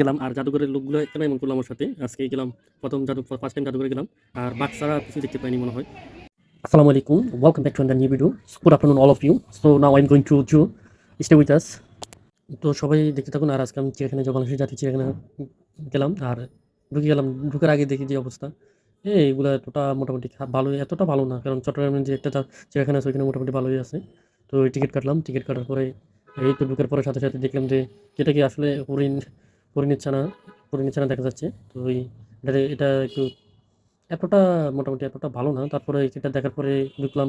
গেলাম। আর জাদুঘরের লোকগুলো কেন এমন করল আমার সাথে। আজকে গেলাম, প্রথম জাদু ফার্স্ট টাইম জাদুঘরে গেলাম। আর বাচ্চারা কিছু দেখতে পাইনি মনে হয়। আসসালামু আলাইকুম। Welcome back to under new video good afternoon all of you so now I am going to zoo stay with us তো সবাই দেখতে থাকুন। আর আজকে আমি চিড়িয়াখানা বাংলাদেশের জাতীয় চিড়িয়াখানা গেলাম। আর ঢুকে গেলাম, ঢুকার আগে দেখি যে অবস্থা। এই এইগুলো এতটা মোটামুটি ভালোই, এতটা ভালো না। কারণ চট্টগ্রামের যে একটা চিড়িয়াখানা আছে, ওইখানে মোটামুটি ভালোই আছে। তো টিকিট কাটলাম। টিকিট কাটার পরে এই তো ঢুকার পরে সাথে সাথে দেখলাম যে যেটা কি আসলে হরিণ হরিণের ছানা হরিণের ছানা দেখা যাচ্ছে। তো ওই এটা একটু এতটা মোটামুটি এতটা ভালো না। তারপরে এটা দেখার পরে দেখলাম,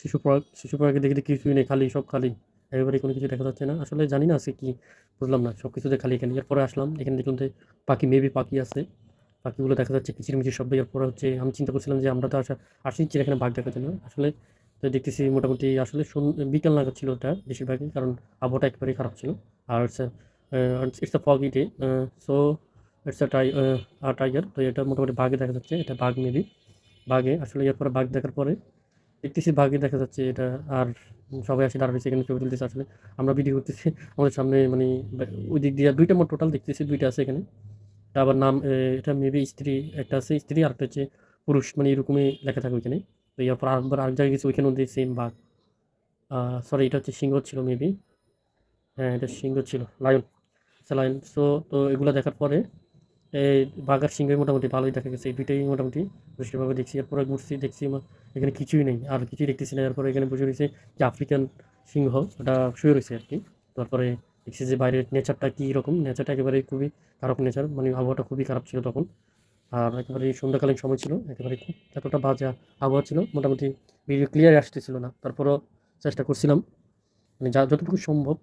শিশু পার্ক শিশু পার্কে দেখে কিছুই নেই, খালি, সব খালি। একেবারে কোনো কিছু দেখা যাচ্ছে না। আসলে জানি না আছে কি বুঝলাম না সব কিছুতে খালি এখানে। এরপরে আসলাম, এখানে দেখলাম যে পাখি মেবি পাখি আছে। পাখিগুলো দেখা যাচ্ছে, কিচিরমিচির শব্দ। এরপরে হচ্ছে, আমি চিন্তা করছিলাম যে আমরা তো আসা, আসি এখানে বাঘ দেখার জন্য। আসলে তো দেখতেছি মোটামুটি, আসলে বিকাল নাগাদ ছিল ওটা বেশিরভাগই, কারণ আবহাওয়াটা একেবারেই খারাপ ছিল। আর it's a foggy day so it's a tie or tiger তো এটা মোটামুটি বাঘে দেখা যাচ্ছে, এটা বাঘ মেবি বাঘে, আসলে এরপরে বাঘ দেখার পরে দেখতেছি বাঘে দেখা যাচ্ছে এটা, আর সবাই আসে দাঁড়িয়েছে এখানে ছবি তুলতেছে। আসলে আমরা ভিডিও করতেছি, আমাদের সামনে মানে ওই দিক দিয়ে দুইটা মোট টোটাল দেখতেছি, দুইটা আছে এখানে। এটা আবার নাম এটা মেবি স্ত্রী, একটা আছে স্ত্রী আর একটা হচ্ছে পুরুষ মানে এরকমই লেখা থাকে ওইখানে। তো এরপর আরেকবার আরেক জায়গায় গেছি, ওইখানে মধ্যে সেম বাঘ। সরি এটা হচ্ছে সিংহ ছিল মেবি হ্যাঁ এটা সিংহ ছিল লায়ন লায়ন সো তো এগুলো দেখার পরে, এই বাঘার সিংহ মোটামুটি ভালোই দেখা গেছে, এই দুইটাই মোটামুটি দৃষ্টিভাবে দেখছি। এরপরে ঘুরছি, দেখছি এখানে কিছুই নেই, আর কিছুই দেখতেছি না। এরপরে এখানে বসে রয়েছে যে আফ্রিকান সিংহ, ওটা শুয়ে রয়েছে আর কি। তারপরে দেখছি যে বাইরের নেচারটা কী রকম। নেচারটা একেবারে খুবই খারাপ নেচার মানে আবহাওয়াটা খুবই খারাপ ছিল তখন। আর একেবারে সন্ধ্যাকালীন সময় ছিল, একেবারে খুব এতটা বাজে আবহাওয়া ছিল, মোটামুটি ভিডিও ক্লিয়ার আসতেছিল না। তারপরও চেষ্টা করছিলাম মানে যা, যতটুকু সম্ভব,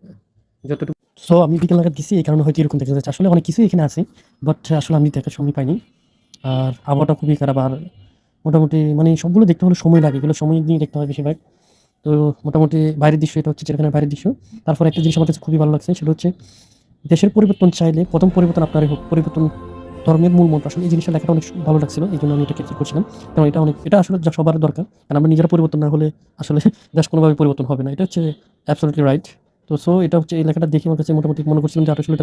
যতটুকু সো আমি বিকেল নাগাদ গেছি, এই কারণে হয়তো এরকম দেখা যাচ্ছে। আসলে অনেক কিছুই এখানে আছে বাট আসলে আমি দেখার সময় পাইনি। আর আবহাওয়াটা খুবই খারাপ, আর মোটামুটি মানে সবগুলো দেখতে হলে সময় লাগে, এগুলো সময় নিয়ে দেখতে হয় বেশিরভাগ। তো মোটামুটি বাইরের দৃশ্য, এটা হচ্ছে যেখানে বাইরের দৃশ্য। তারপর একটা জিনিস আমার কাছে খুবই ভালো লাগছে, সেটা হচ্ছে দেশের পরিবর্তন চাইলে, প্রথম পরিবর্তন আপনার হোক, পরিবর্তন ধর্মের মূল মন্ত্র। আসলে এই জিনিসটা লেখাটা অনেক ভালো লাগছিল, এই জন্য আমি এটা ক্যাপচার করছিলাম। কারণ এটা অনেক এটা আসলে যা সবার দরকার, কারণ আমরা নিজেরা পরিবর্তন না হলে আসলে দেশ কোনোভাবে পরিবর্তন হবে না। এটা হচ্ছে অ্যাবসলিউটলি রাইট তো সো এটা হচ্ছে এই লেখাটা দেখে আমার কাছে মোটামুটি মনে করছিলাম যে আসলে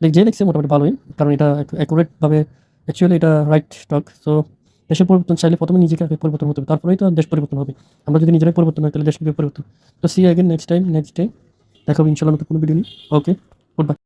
এটা যে লিখছে মোটামুটি ভালোই, কারণ এটা অ্যাকুরেটভাবে অ্যাকচুয়ালি এটা রাইট টক সো দেশের পরিবর্তন চাইলে প্রথমে নিজেকে আগে পরিবর্তন হতে হবে, তারপরেই তো দেশ পরিবর্তন হবে। আমরা যদি নিজেরাই পরিবর্তন হয়, তাহলে দেশ পরিবর্তন? তো সি আগে নেক্সট টাইম নেক্সট ডে দেখাবো ইনশাল্লাহ নতুন কোনো ভিডিও নেই। Okay good bye